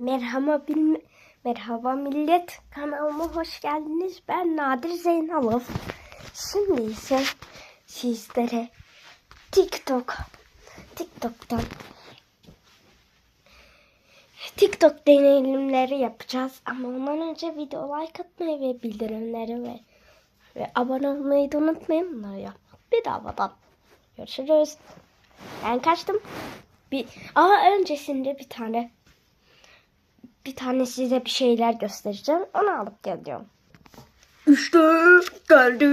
Merhaba bil Merhaba millet kanalıma hoş geldiniz. Ben Nadir Zeynalov. Şimdi ise sizlere TikTok TikTok'tan TikTok deneyimleri yapacağız ama ondan önce video like atmayı ve bildirimleri ve ve abone olmayı da unutmayın bunları yapmak bedavadan. Görüşürüz. Ben kaçtım. Bir, ama öncesinde bir tane bir tane size bir şeyler göstereceğim. Onu alıp geliyorum. İşte geldi.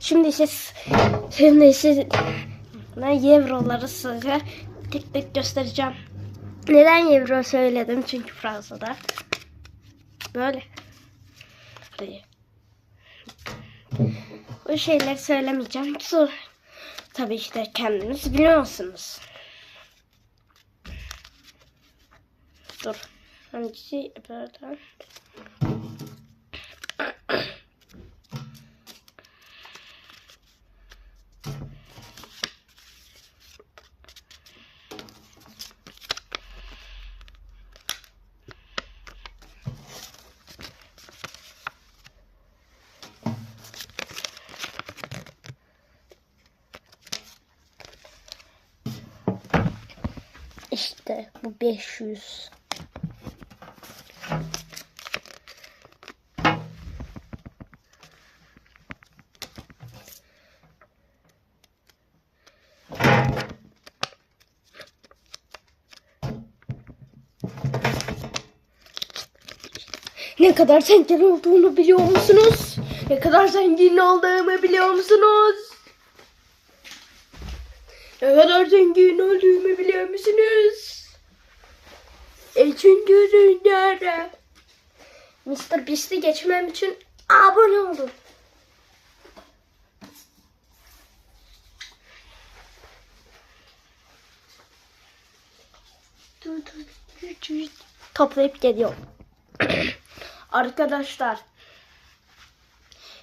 Şimdi siz siz ben evroları size tek tek göstereceğim. Neden euro söyledim? Çünkü Fransa'da böyle. Bu şeyleri söylemeyeceğim. Su. Tabii işte kendiniz biliyorsunuz. Dur. Hangisi böyle? İşte bu 500. Ne kadar zengin olduğunu biliyor musunuz? Ne kadar zengin olduğumu biliyor musunuz? Ne kadar zengin olduğumu biliyor musunuz? Çünkü nerede? Mr. Beast'i geçmem için abone olun. Toplayıp geliyorum. Arkadaşlar.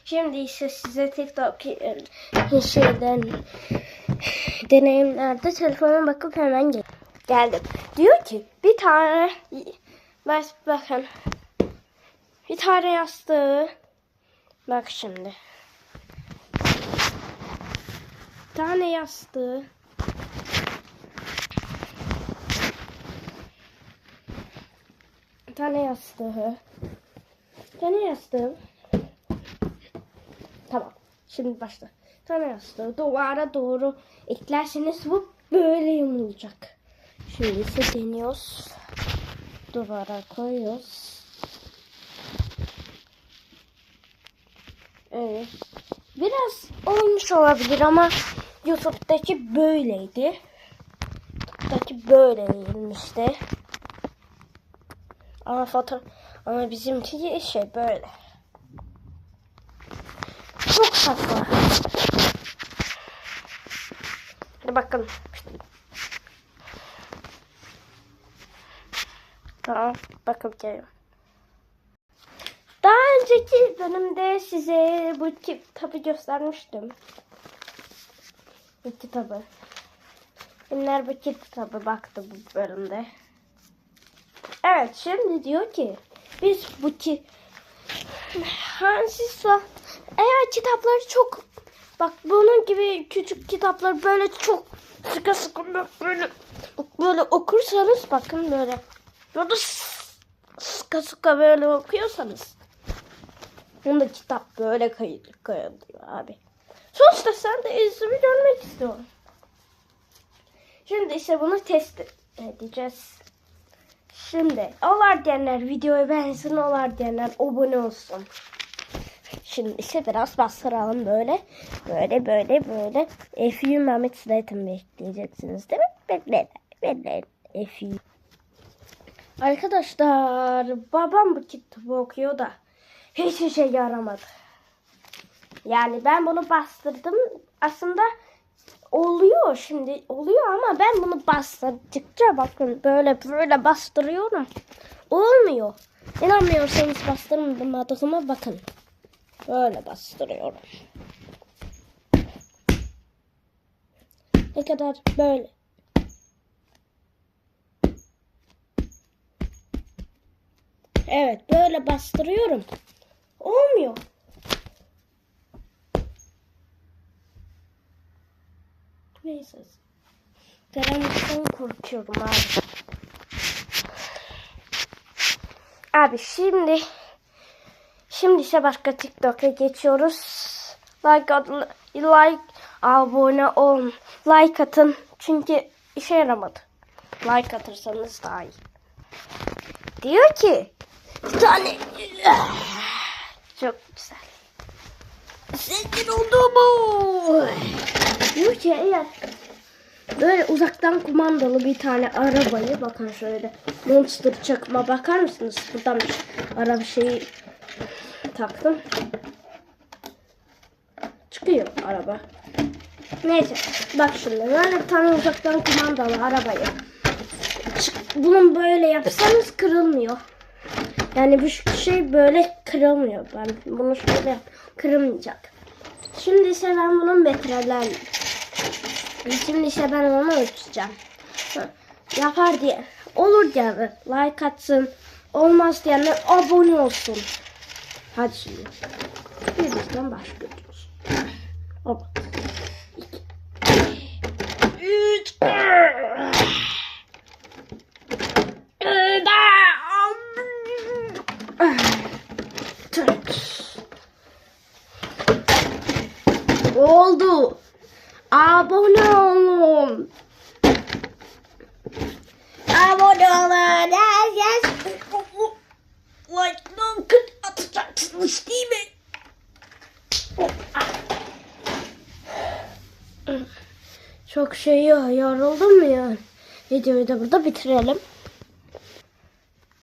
Şimdi ise size TikTok e, şeyden deneyimlerde telefona bakıp hemen gel geldim. Diyor ki bir tane bak bakın. Bir tane yastığı. Bak şimdi. Bir tane yastığı. Bir tane yastığı. Bir tane yastığı. Tamam şimdi başla. Bir tane yastığı duvara doğru eklerseniz bu böyle yumulacak şimdi ise deniyoruz duvara koyuyoruz evet biraz olmuş olabilir ama YouTube'daki böyleydi YouTube'daki böyle değilmişti ama foto ama bizimki şey böyle. Çok saçma. Hadi bakalım. Tamam, bakıp geliyorum. Daha önceki bölümde size bu kitabı göstermiştim. Bu kitabı. Kimler bu kitabı baktı bu bölümde. Evet şimdi diyor ki biz bu ki Hansisa eğer kitapları çok bak bunun gibi küçük kitaplar böyle çok sıkı sıkı böyle böyle okursanız bakın böyle böyle sıkı sıkı böyle okuyorsanız bunda kitap böyle kayıt kayıtlıyor abi. Sonuçta sen de izimi görmek istiyorum. Şimdi ise bunu test edeceğiz. Şimdi olar diyenler videoyu beğensin, olar diyenler abone olsun. Şimdi ise biraz bastıralım böyle. Böyle böyle böyle. F.U. Mehmet Slayton bekleyeceksiniz değil mi? Bekleyin. Bekleyin. F.U. Arkadaşlar babam bu kitabı okuyor da hiçbir şey yaramadı. Yani ben bunu bastırdım. Aslında oluyor şimdi oluyor ama ben bunu bastırdıkça bakın böyle böyle bastırıyorum. Olmuyor. İnanmıyorsanız bastırmadığıma bakın. Böyle bastırıyorum. Ne kadar böyle. Evet böyle bastırıyorum. Olmuyor. Neyse. Karanlıktan korkuyorum abi. Abi şimdi şimdi ise başka TikTok'a geçiyoruz. Like at, like abone olun. Like atın. Çünkü işe yaramadı. Like atırsanız daha iyi. Diyor ki bir tane çok güzel. Zengin olduğumu. Diyor ki eğer böyle uzaktan kumandalı bir tane arabayı bakın şöyle monster çakma bakar mısınız? Buradan bir araba şeyi taktım. Çıkıyor araba. Neyse bak şimdi böyle bir tane uzaktan kumandalı arabayı çık- bunun böyle yapsanız kırılmıyor. Yani bu şey böyle kırılmıyor. Ben bunu şöyle yap, kırılmayacak. Şimdi ise ben bunun metrelerle Şimdi ise ben onu ölçeceğim. Yapar diye. Olur diye like atsın. Olmaz diyenler abone olsun. Hadi şimdi. Birlikten başlıyoruz. Hop. Abone olun. Abone olun. Yes, yes. Like, atacaksınız değil mi? Çok şey ya, yoruldum ya? Videoyu da burada bitirelim.